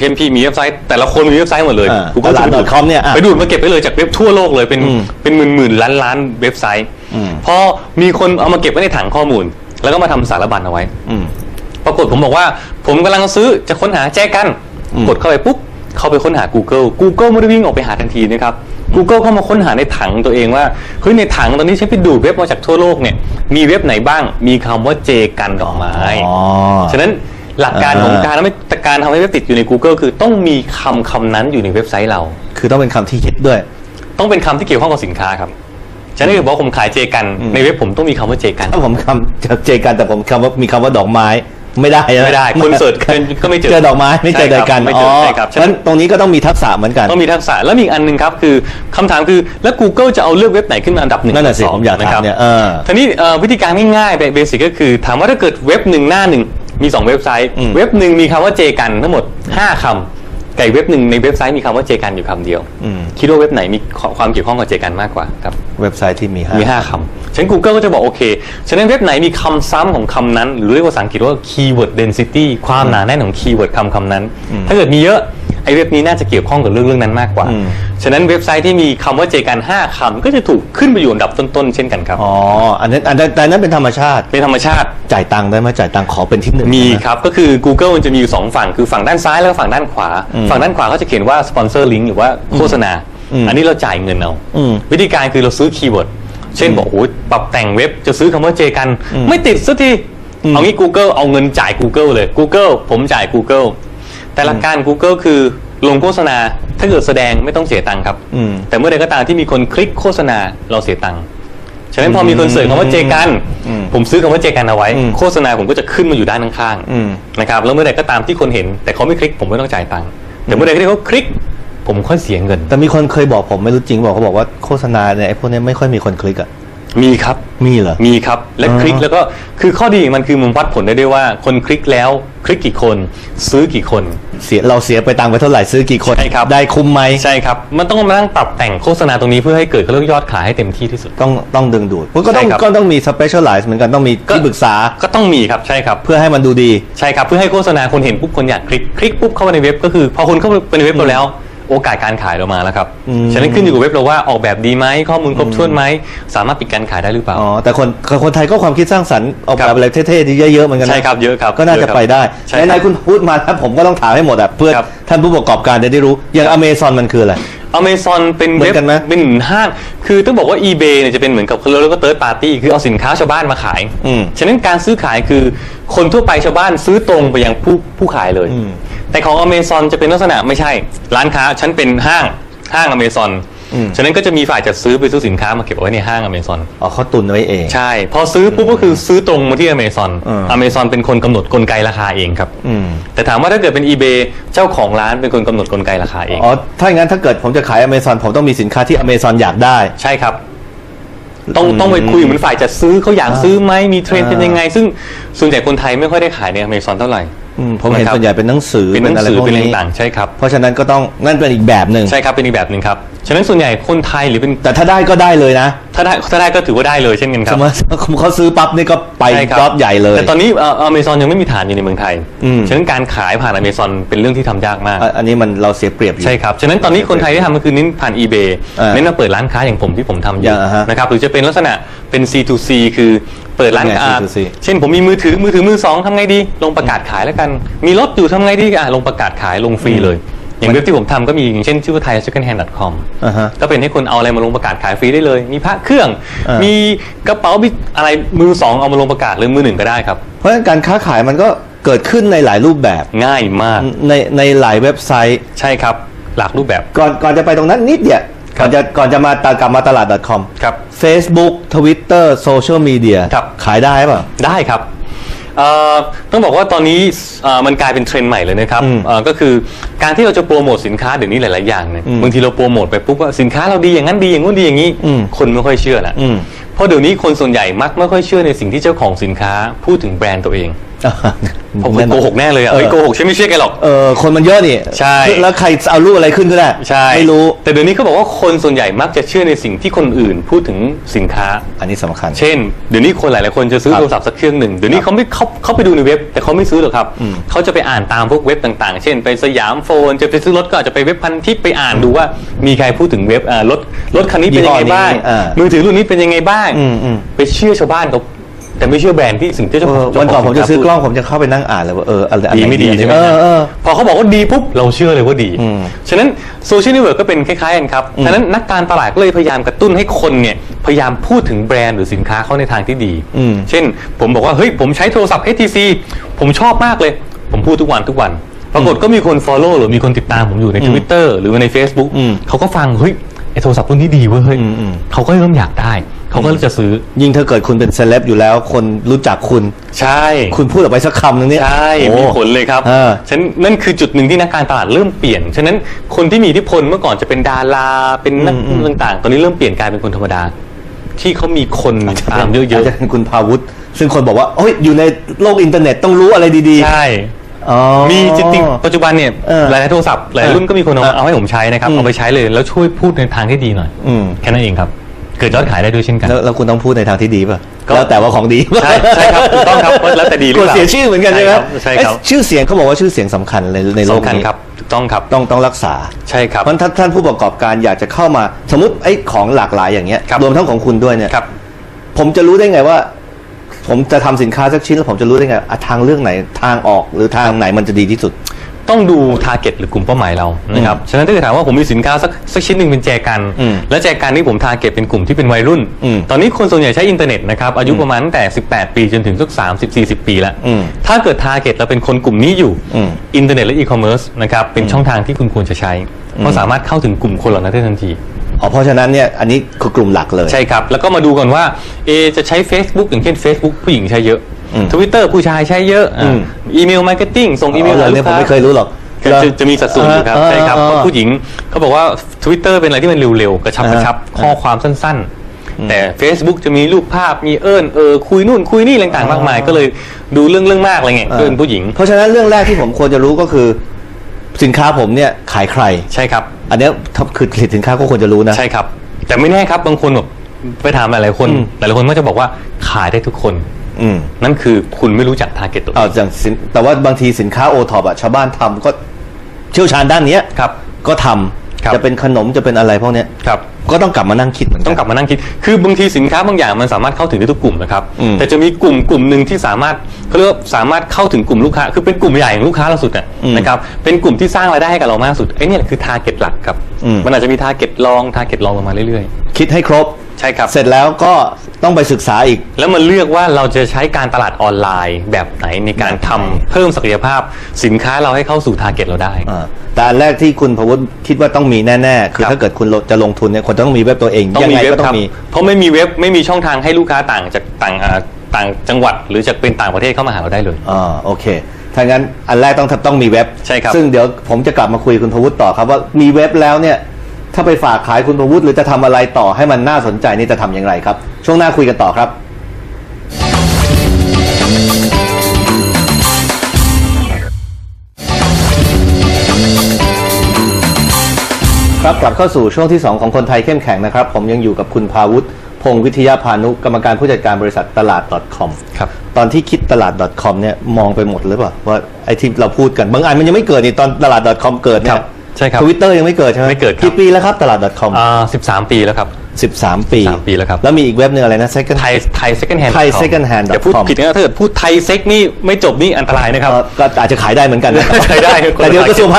เช่นพี่มีเว็บไซต์แต่ละคนมีเว็บไซต์หมดเลยอ่ากูก็ตลาด .com เนี่ยอะไปดูดมาเก็บไปเลยจากเว็บทั่วโลกเลยเป็นอืมเป็นหมื่นหมื่นล้านล้านเว็บไซต์อืม พอมีคนเอามาเก็บไว้ในถังข้อมูล แล้วก็มาทำสารบัญเอาไว้ อืม ปรากฏผมบอกว่า ผมกำลังซื้อจะค้นหาแจกัน อืม กดเข้าไปปุ๊บ เข้าไปค้นหา Google Google ไม่ได้วิ่งออกไปหาทันทีนะครับ Google เข้ามาค้นหาในถังตัวเองว่าเฮ้ยในถังตอนนี้ฉันไปดูดเว็บมาจากทั่วโลกเนี่ยมีเว็บไหนบ้างมีคำว่าเจกันดอกไม้ อ๋อ ฉะนั้น หลักการของอ่าการทำให้การทำให้เว็บติดอยู่ใน Google คือต้องมีคำคำนั้นอยู่ในเว็บไซต์เรา คือต้องเป็นคำที่ฮิตด้วย ต้องเป็นคำที่เกี่ยวข้องกับสินค้าครับฉะนั้นถ้าเกิดบอกว่าผมขายเจกันอืมในเว็บผมต้องมีคำว่าเจกันถ้าผมคำจะเจอกันแต่ผมคำว่ามีคำว่าดอกไม้ไม่ได้นะไม่ได้คนเสิร์ชก็ไม่เจอเจอดอกไม้ไม่เจอใช่เจคอรับกันไม่เจอใช่ครับฉะนั้นตรงนี้ก็ต้องมีทักษะเหมือนกันต้องมีทักษะแล้วมีอีกอันหนึ่งครับคือคำถามคือแล้ว Google จะเอาเลือกเว็บไหนขึ้นมาอันดับหนึ่งนั่นน่ะสิสงผมอยากถามนะครับเนี่ยเออทีนี้เอ่อวิธีการง่ายๆเบสิกก็คือ ถามว่าถ้าเกิดเว็บหนึ่งหน้าหนึ่ง มี 2 เว็บไซต์ อืม เว็บหนึ่งมีคำว่าเจกันทั้งหมด 5คำไก่เว็บหนึ่งในเว็บไซต์มีคำว่าเจกันอยู่คำเดียว อืมคิดว่าเว็บไหนมีความเกี่ยวข้องกับเจกันมากกว่าครับ เว็บไซต์ที่มีห้ามี 5คำฉะนั้น Google ก็จะบอกโอเค ฉะนั้นเว็บไหนมีคำซ้ำของคำนั้น หรือเรียกว่าภาษาอังกฤษว่า keyword density ความหนาแน่นของ keyword คำคำนั้น ถ้าเกิดมีเยอะไอ้เว็บนี้น่าจะเกี่ยวข้องกับเรื่องเรื่องนั้นมากกว่าอืมฉะนั้นเว็บไซต์ที่มีคำว่าเจกัน5คำก็จะถูกขึ้นไปอยู่อันดับต้นๆเช่นกันครับ อ๋อ อันนั้นอันนั้นแต่อันนั้นเป็นธรรมชาติ เป็นธรรมชาติ จ่ายตังค์ได้ไหมจ่ายตังค์ขอเป็นที่หนึ่งมีได้ไหครับ ก็คือ Google มันจะมีอยู่สองฝั่ง คือฝั่งด้านซ้ายแล้วก็ฝั่งด้านขวาอืมฝั่งด้านขวาเขาจะเขียนว่าสปอนเซอร์ลิงก์หรือว่าโฆษณาอืมอันนี้เราจ่ายเงินเอาอืมวิธีการคือเราซื้อคีย์เวิร์ด เช่นบอกโอ้ยปรับแต่งเว็บจะซื้อคำว่าเจกันอืมไม่ติดสักทีอืมเอางี้ Google เอาเงินจ่าย Google เลย Google ผมจ่าย Google แต่หลักการ Google คือลงโฆษณาถ้าเกิดแสดงไม่ต้องเสียตังค์ครับ อืม แต่เมื่อใดก็ตามที่มีคนคลิกโฆษณาเราเสียตังค์ฉะนั้นพอมีคนเสิร์ชคำว่าเจกัน อืมผมซื้อคำว่าเจกันเอาไว้ อืมโฆษณาผมก็จะขึ้นมาอยู่ด้านข้างๆอืมนะครับแล้วเมื่อใดก็ตามที่คนเห็น แต่เขาไม่คลิกผมไม่ต้องจ่ายตังค์แต่เมื่อใดที่เขาคลิก ผมค่อยเสียเงิน แต่มีคนเคยบอกผมไม่รู้จริงบอกเขาบอกว่าโฆษณาเนี่ยไอ้พวกเนี้ยไม่ค่อยมีคนคลิกอะ มีครับมีเหรอ มีครับและอ๋อ คลิกแล้วก็คือข้อดีของมันคือมันวัดผลได้ด้วยว่า คนคลิกแล้วคลิกกี่คน ซื้อกี่คน เสียเราเสียไปตังค์ไปเท่าไหร่ซื้อกี่คนใช่ครับ ได้คุ้มไหมใช่ครับ มันต้องมานั่งปรับแต่งโฆษณาตรงนี้เพื่อให้เกิดเขาเรียกยอดขายให้เต็มที่ที่สุด ต้องต้องดึงดูดก็ต้องใช่ครับก็ต้องมี specialize เหมือนกันต้องมีก็ ที่ปรึกษาก็ต้องมีครับใช่ครับ เพื่อให้มันดูดี ใช่ครับ เพื่อให้โฆษณาคนเห็นปุ๊บคนอยากคลิก คลิกปุ๊บเข้าไปในเว็บก็คือ พอคนเข้าไปในเว็บเราแล้ว โอกาสการขายเรามาแล้วครับอืมฉะนั้นขึ้นอยู่กับเว็บเราว่าออกแบบดีไหมข้อมูลครบถ้วนไหมสามารถปิดการขายได้หรือเปล่าอ๋อแต่คนคนคนไทยก็ความคิดสร้างสรรค์ออกครัแบบบอะไรเท่ๆดีเยอะๆเหมือนกันนะใช่ครับเยอะครับก็น่าจะเยอะครับไปได้ใช่ครับไหนๆคุณพูดมาแล้วผมก็ต้องถามให้หมดอะเพื่อครับท่านผู้ประกอบการจะได้รู้อย่างอเมซอนมันคืออะไรอเมซอนเป็นเว็บเหมือนกันไหมเป็นห้าง คือต้องบอกว่า eBay เนี่ยจะเป็นเหมือนกับเขาเรียกว่า third party คือเอาสินค้าชาวบ้านมาขายอืมฉะนั้นการซื้อขายคือคนทั่วไปชาวบ้านซื้อตรงไปยังผู้ผู้ขายเลยอืม แต่ของอเมซอนจะเป็นลักษณะไม่ใช่ ร้านค้าฉันเป็นห้างห้างอเมซอนอืมฉะนั้นก็จะมีฝ่ายจัดซื้อไปซื้อสินค้ามาเก็บเอาไว้ในห้างอเมซอนอ๋อเขาตุนไว้เอง ใช่ พอซื้อปุ๊บก็คือซื้อตรงมาที่อเมซอนอืมอเมซอนเป็นคนกำหนดกลไกราคาเองครับอืมแต่ถามว่าถ้าเกิดเป็น eBay เจ้าของร้านเป็นคนกำหนดกลไกราคาเองอ๋อถ้าอย่างนั้นถ้าเกิดผมจะขายอเมซอนผมต้องมีสินค้าที่อเมซอนอยากได้ ใช่ครับต้องอืมต้องไปคุยเหมือนฝ่ายจะซื้อเขาอยากอ่าซื้อไหมมีเทรนด์อ่าเป็นยังไง ซึ่งส่วนใหญ่คนไทยไม่ค่อยได้ขายในอเมซอนเท่าไหร่อืม ผมเห็นนะครับส่วนใหญ่เป็นหนังสือเป็นหนังอะไรสือพวกเป็นอะไรนี้ต่างๆใช่ครับเพราะฉะนั้นก็ต้องนั่นเป็นอีกแบบหนึ่งใช่ครับเป็นอีกแบบหนึ่งครับฉะนั้นส่วนใหญ่คนไทยหรือเป็นแต่ถ้าได้ก็ได้เลยนะ ถ้าได้ถ้าได้ก็ถือว่าได้เลยเช่นกันคสรัมบมติเขาซื้อปั๊บนี่ก็ไปใช่ครับรอบใหญ่เลย แต่ตอนนี้อเมซอนยังไม่มีฐานอยู่ในเมืองไทยอืมฉะนั้นการขายผ่านอเมซอนเป็นเรื่องที่ทำยากมากอะอันนี้มันเราเสียเปรียบอยู่ใช่ครับฉะนั้นตอนนี้คนไทยที่ทำก็คือเน้นผ่าน eBay อ่าเน้นมาเปิดร้านค้าอย่างผมที่ผมทำออย่ยู่าฮะนะครับหรือจะเป็นลักษณะ เป็น C2C คือเปิดร้านเป็นไงค้า C2C เช่นผมมีมือถือมือถือมือสองทำไงดี ลงประกาศขายแล้วกัน มีรถอยู่ทำไงดีอะลงประกาศขายลงฟรีเลย อย่างเว็บที่ผมทำก็มีอย่างเช่นชื่อว่า thaisecondhand.com อ่าฮะ ก็เป็นให้คนเอาอะไรมาลงประกาศขายฟรีได้เลย มีพระเครื่อง อ่ามี มีกระเป๋ามีอะไรมือสองเอามาลงประกาศหรือมือหนึ่งก็ได้ครับ เพราะฉะนั้นการค้าขายมันก็เกิดขึ้นในหลายรูปแบบง่ายมากในในหลายเว็บไซต์ ใช่ครับหลากรูปแบบ ก่อนก่อนจะไปตรงนั้นนิดเดียวครับ ก่อนจะก่อนจะมาตากลับมาตลาด .com ครับ Facebook Twitter Social Media ครับ ขายได้ป่ะ ได้ครับเอ่อต้องบอกว่าตอนนี้เอ่อมันกลายเป็นเทรนด์ใหม่เลยนะครับอืมเอ่อก็คือการที่เราจะโปรโมทสินค้าเดี๋ยวนี้หลาย ๆ อย่างเนี่ยอืมบางทีเราโปรโมทไปปุ๊บว่าสินค้าเราดีอย่างนั้นดีอย่างนู้นดีอย่างนี้ อืม คนไม่ค่อยเชื่อละ อืม เพราะเดี๋ยวนี้คนส่วนใหญ่มักไม่ค่อยเชื่อในสิ่งที่เจ้าของสินค้าพูดถึงแบรนด์ตัวเอง ผมเคยโกหกแน่เลยอะเอ้ยโกหกฉันไม่เชื่อแกหรอกเออคนมันเยอะนี่ใช่แล้วใครเอารูปอะไรขึ้นก็ได้ใช่ไม่รู้ แต่เดี๋ยวนี้เขาบอกว่าคนส่วนใหญ่มักจะเชื่อในสิ่งที่คนอื่นพูดถึงสินค้า อันนี้สำคัญ เช่น เดี๋ยวนี้คนหลาย ๆ คนจะซื้อครับโทรศัพท์สักเครื่องหนึ่งเดี๋ยวนี้เขาไม่เขาเขาไปดูในเว็บ แต่เขาไม่ซื้อหรอกครับอืมเขาจะไปอ่านตามพวกเว็บต่าง ๆ เช่น ไปสยามโฟน จะไปซื้อรถก็อาจจะไปเว็บพันทิปไปอ่านดูว่า มีใครพูดถึงเว็บอ่ารถรถคันนี้เป็นยังไงบ้างยี่ห้อนี้อ่ามือถือรุ่นนี้เป็นยังไงบ้างอืมอืมไปเชื่อชาวบ้านเขา แต่ไม่เชื่อแบรนด์ที่สิ่งที่เจ้าเอของอเจ้าวันก่อนขผมจะซื้อกล้สินค้าองผมจะเข้าไปนั่งอ่านเลยว่าเอออะไรพูดดีไม่ดีใช่ไหมเอฮะอเออ พอเขาบอกว่าดีปุ๊บเราเชื่อเลยว่าดี อืมฉะนั้นโซเชียลเน็ตเวิร์กก็เป็นคล้ายๆกันครับอืมฉะนั้นนักการตลาดก็เลยพยายามกระตุ้นให้คนเนี่ยพยายามพูดถึงแบรนด์หรือสินค้าเขาในทางที่ดี อืม เช่น ผมบอกว่าเฮ้ยผมใช้โทรศัพท์ HTC ผมชอบมากเลย ผมพูดทุกวันทุกวัน ปรากฏก็มีคน Follow หรือมีคนติดตามผมอยู่ใน Twitter หรือว่าใน Facebook อืม เขาก็ฟังเฮ้ยไอ โทรศัพท์รุ่นนี้ดีเว้ยเฮ้ยอืมอืมเขาก็เริ่มอยากได้ เขาก็จะซื้อ ยิ่งถ้าเกิดคุณเป็นเซเลบอยู่แล้ว คนรู้จักคุณ ใช่ คุณพูดออกไปสักคำหนึงเนี่ยใช่โอ้มีผลเลยครับเออฉะนันนั่นคือจุดหนึ่งที่นักการตลาดเริ่มเปลี่ยน ฉะนั้นคนที่มีอิทธิพลเมื่อก่อนจะเป็นดารา เป็นนักอืมอืมต่างๆ ตอนนี้เริ่มเปลี่ยนกลายเป็นคนธรรมดา ที่เขามีคนตามเยอาอะจจะเป็นคุณพาวุฒิซึ่งคนบอกว่าโอ้ยอยู่ในโลกอินเทอร์เน็ตต้องรู้อะไรดีๆ ใช่ๆ อ๋อมีจริงๆปัจจุบันเนี่ยเออหลายๆโทรศัพท์หลายรุ่นก็มีคนเอาเออเอาให้ผมใช้นะครับอืม เอาไปใช้เลยแล้วช่วยพูดในทางที่ดีหน่อยอืมแค่นั้นเองครับ เกิดยอดขายได้ด้วยเช่นกัน แล้วแล้วคุณต้องพูดในทางที่ดีป่ะก็ แล้วแต่ว่าของดีใช่ใช่ครับถูกต้องครับแล้วแต่ดีหรืกอลัวเปล่าเสียชื่อเหมือนกันใช่ไหมใช่ครับเอ้ยชื่อเสียงเขาบอกว่าชื่อเสียงสำคัญในในโลกสำคัญนี้ครับถูกต้องครับต้องต้องรักษา ใช่ครับ เพราะถ้าท่านผู้ประกอบการอยากจะเข้ามา สมมติไอ้ของหลากหลายอย่างเงี้ยครับ รวมทั้งของคุณด้วยเนี่ย ครับ ผมจะรู้ได้ไงว่า ผมจะทำสินค้าสักชิ้นแล้วผมจะรู้ได้ไงอะทางเลือกไหนทางออกหรือทางไหนมันจะดีที่สุด ต้องดูทาร์เก็ตหรือกลุ่มเป้าหมายเรานะครับฉะนั้นถ้าเกิดถามว่าผมมีสินค้าสักสักชิ้นหนึ่งเป็นแจกันอืมและแจกันนี่ผมทาร์เก็ตเป็นกลุ่มที่เป็นวัยรุ่นอืมตอนนี้คนส่วนใหญ่ใช้อินเทอร์เน็ตนะครับอายุประมาณตั้งแต่ 18 ปีจนถึงสัก30 40 ปีแล้วอืมถ้าเกิดทาร์เก็ตเราเป็นคนกลุ่มนี้อยู่อืมอินเทอร์เน็ตและอีคอมเมิร์ซนะครับเป็นช่องทางที่คุณควรจะใช้เพราะสามารถเข้าถึงกลุ่มคนเหล่านั้นได้ทันที อ๋อเพราะฉะนั้นเนี่ยอันนี้คือกลุ่มหลักเลย ใช่ครับ แล้วก็มาดูก่อนว่าเอจะใช้ Facebook อย่างเช่น Facebook ผู้หญิงใช้เยอะอืมทวิตเตอร์ผู้ชายใช้เยอะอะอืมอีเมลมาร์เก็ตติ้งส่งอีเมลอ๋อหาเรื่องลูนี้กผมค้าไม่เคยรู้หรอกก็จะจะมีสัดส่วนอยู่ครับเออใช่ครับเออเพราะผู้หญิงเขาบอกว่า Twitter เป็นอะไรที่มันเร็วๆ กระชับเออกระชับเออข้อความสั้นๆ แต่ Facebook จะมีรูปภาพมีเอิญเออคุยนู่นคุยนี่ต่างๆมากมาย ก็เลยดูเรื่องเรื่องมากอะไรเงี้ยเพื่อนผู้หญิง เพราะฉะนั้นเรื่องแรกที่ผมควรจะรู้ก็คือ สินค้าผมเนี่ยขายใครใช่ครับ อันเนี้ยถ้าคือสินค้าก็ควรจะรู้นะ ใช่ครับ แต่ไม่แน่ครับบางคนแบบไปถามหลายๆคนอืมหลายๆคนก็จะบอกว่าขายได้ทุกคนอืมนั่นคือคุณไม่รู้จักทาร์เก็ตตัวเองเอาอย่างสินแต่ว่าบางทีสินค้าโอท็อปอะชาวบ้านทำก็เชี่ยวชาญด้านเนี้ยครับ ก็ทำ ครับ จะเป็นขนมจะเป็นอะไรพวกเนี้ยครับก็ต้องกลับมานั่งคิดเหมือนกัต้นองกลับมานั่งคิด คือบางทีสินค้าบางอย่างมันสามารถเข้าถึงได้ทุกกลุ่มนะครับ อืมแต่จะมีกลุ่มกลุ่มหนึ่งที่สามารถเขาเรียกว่าสามารถเข้าถึงกลุ่มลูกค้า คือเป็นกลุ่มใหญ่ของลูกค้าเราสุดอะอืมนะครับ เป็นกลุ่มที่สร้างรายได้ให้กับเรามากสุดไอ้เนี่ยคือทาร์เก็ตหลักครับ อืม มันอาจจะมีทาร์เก็ตรองทาร์เก็ตรองลงมาเรื่อยคิดให้ครบๆ ใช่ครับ เสร็จแล้วก็ต้องไปศึกษาอีก แล้วมันเลือกว่าเราจะใช้การตลาดออนไลน์แบบไหนในการทำเพิ่มศักยภาพสินค้าเราให้เข้าสู่ทาร์เก็ตเราได้ อ่าแต่อันแรกที่คุณพวุฒิคิดว่าต้องมีแน่ ๆ คือครับ ถ้าเกิดคุณจะลงทุนเนี่ยควรจะต้องมีเว็บตัวเองต้องยังมีไงเว็บก็ต้อครับงมี เพราะไม่มีเว็บไม่มีช่องทางให้ลูกค้าต่างจากต่างอ่าต่างจังหวัด หรือจากเป็นต่างประเทศเข้ามาหาเราได้เลย อ่าโอเค ถ้างั้นอันแรกต้องต้องมีเว็บ ใช่ครับซึ่งเดี๋ยวผมจะกลับมาคุยกับคุณพวุฒิต่อครับว่ามีเว็บแล้วเนี่ย ถ้าไปฝากขายคุณพวุฒิหรือจะทำอะไรต่อให้มันน่าสนใจนี่จะทำอย่างไรครับ ช่วงหน้าคุยกันต่อครับครับกลับเข้าสู่ช่วงที่ 2 ของคนไทยเข้มแข็งนะครับ ผมยังอยู่กับคุณพาวุฒิพงศ์วิทยาพานุกรรมการผู้จัดการบริษัทตลาด .com ครับตอนที่คิดตลาด .com เนี่ยมองไปหมดหรือเปล่าว่าไอ้ที่เราพูดกัน บางอันมันยังไม่เกิดนี่ตอนตลาด .com เกิดเนี่ครัยบ ใช่ครับทวิตเตอร์ยังไม่เกิดใช่ไหมไม่เกิดครับ กี่ปีแล้วครับตลาด .com อ่า13ปีแล้วครับ 13 ปี 13ปีแล้วครับ แล้วมีอีกเว็บหนึงอะไรนะ second ไทยไทย second hand ไทย second hand อย่าพูด com ผิดนะถ้าเกิดพูดไทยเซ็กนี่ไม่จบนี่อันตรายนะครับเอ่อก็อาจจะขายได้เหมือนกันนะขายได้ แต่เดี๋ยวกระทรวงพาณิชย์